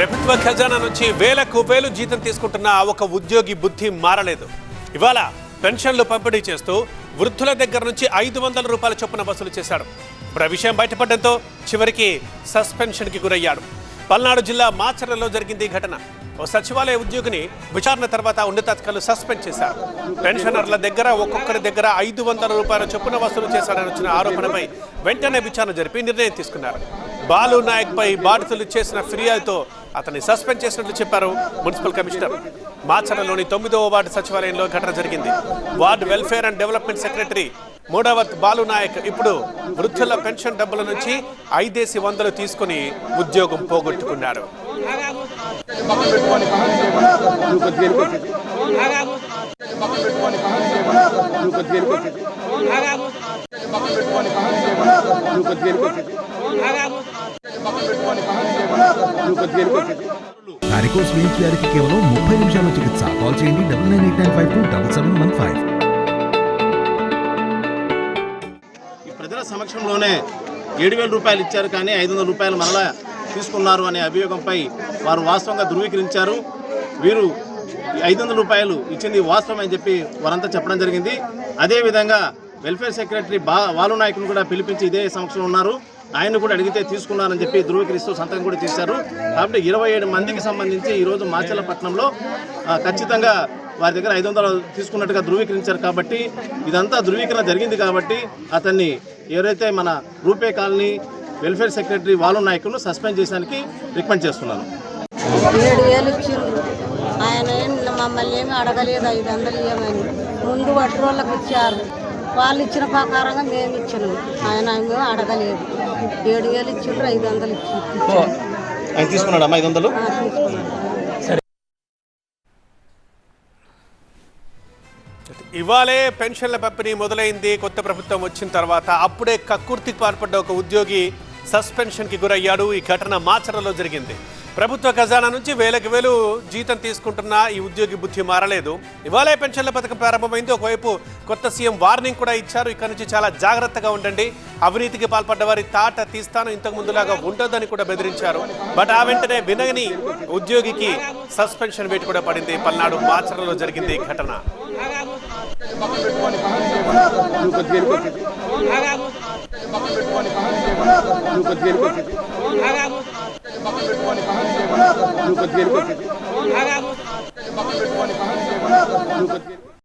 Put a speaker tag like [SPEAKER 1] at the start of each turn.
[SPEAKER 1] ప్రభుత్వ ఖజానా నుంచి వేలకు వేలు జీతం తీసుకుంటున్న ఆ ఒక ఉద్యోగి బుద్ధి మారలేదు. ఇవాళ పెన్షన్లు పంపిణీ చేస్తూ వృద్ధుల దగ్గర నుంచి ఐదు వందల రూపాయల చొప్పున వసూలు చేశాడు. ఇప్పుడు ఆ విషయం బయటపడడంతో చివరికి సస్పెన్షన్కి గురయ్యాడు. పల్నాడు జిల్లా మాచర్లలో జరిగింది ఈ ఘటన. ఓ సచివాలయ ఉద్యోగిని విచారణ తర్వాత ఉన్నతాధికారులు సస్పెండ్ చేశారు. పెన్షనర్ల దగ్గర ఒక్కొక్కరి దగ్గర ఐదు వందల రూపాయల చొప్పున వసూలు చేశారని వచ్చిన ఆరోపణపై వెంటనే విచారణ జరిపి నిర్ణయం తీసుకున్నారు. బాలు నాయక్ పై బాధితులు చేసిన ఫిర్యాదుతో అతన్ని సస్పెండ్ చేసినట్లు చెప్పారు మున్సిపల్ కమిషనర్. మాచర్లలోని తొమ్మిదవ వార్డు సచివాలయంలో ఘటన జరిగింది. Ward welfare and development secretary Mudavath Balu Naik ఇప్పుడు వృద్ధుల పెన్షన్ డబ్బుల నుంచి ఐదేసి వందలు తీసుకుని ఉద్యోగం పోగొట్టుకున్నారు
[SPEAKER 2] వారికోస్ వెయిన్స్ వ్యాధికి కేవలం ముప్పై నిమిషాల చికిత్స. కాల్ చేయండి double nine eight nine five two double seven one five
[SPEAKER 3] ఈ ప్రజల సమక్షంలోనే ఏడు వేల రూపాయలు ఇచ్చారు కానీ ఐదు వందల రూపాయలు మరలా తీసుకున్నారు అనే అభియోగంపై వారు వాస్తవంగా ధృవీకరించారు. వీరు ఐదు వందల రూపాయలు ఇచ్చింది వాస్తవం అని చెప్పి వారంతా చెప్పడం జరిగింది. అదేవిధంగా వెల్ఫేర్ సెక్రటరీ బా వాలు నాయకుని కూడా పిలిపించి ఇదే సమక్షంలో ఉన్నారు. ఆయన కూడా అడిగితే తీసుకున్నానని చెప్పి ధృవీకరిస్తూ సంతకం కూడా చేశారు కాబట్టి ఇరవై ఏడు మందికి సంబంధించి ఈరోజు మాచలపట్నంలో ఖచ్చితంగా వారి దగ్గర ఐదు వందలు తీసుకున్నట్టుగా ధృవీకరించారు కాబట్టి ఇదంతా ధృవీకరణ జరిగింది కాబట్టి అతన్ని ఎవరైతే మన రూపే కాలనీ వెల్ఫేర్ సెక్రటరీ వాలు నాయకులను సస్పెండ్ చేసానికి రికమెండ్ చేస్తున్నాను.
[SPEAKER 4] ఏడు వేలు ఆయన మమ్మల్ని ఏమి అడగలేదు ఐదు వందలు ఇవ్వమని. ముందు వడ్డీ వాళ్ళకి ఇచ్చారు. వాళ్ళు ఇచ్చిన ప్రకారంగా మేము ఇచ్చినాం. ఆయన ఏమీ అడగలేదు. ఏడు వేలు ఇచ్చిండ్రు ఐదు వందలు ఇచ్చి ఇచ్చారు.
[SPEAKER 3] ఆయన తీసుకున్నాడు అమ్మా ఐదు వందలు?
[SPEAKER 1] ఇవాళే పెన్షన్ల పంపిణీ మొదలైంది. కొత్త ప్రభుత్వం వచ్చిన తర్వాత అప్పుడే కక్కుర్తికి పాల్పడ్డ ఒక ఉద్యోగి సస్పెన్షన్కి గురయ్యాడు. ఈ ఘటన మాచరలో జరిగింది. ప్రభుత్వ ఖజానా నుంచి వేలకు వేలు జీతం తీసుకుంటున్న ఈ ఉద్యోగి బుద్ధి మారలేదు. ఇవాళ పెన్షన్ల పథకం ప్రారంభమైంది. ఒకవైపు కొత్త సీఎం వార్నింగ్ కూడా ఇచ్చారు. ఇక్కడ నుంచి చాలా జాగ్రత్తగా ఉండండి. అవినీతికి పాల్పడ్డ వారి తాట తీస్తాను. ఇంతకు ముందులాగా ఉండొద్దని కూడా బెదిరించారు. బట్ ఆ వెంటనే వినగని ఉద్యోగికి సస్పెన్షన్ వేటు కూడా పడింది. పల్నాడు మాచరలో జరిగింది ఈ ఘటన.
[SPEAKER 3] నువ్వు लोकत गेली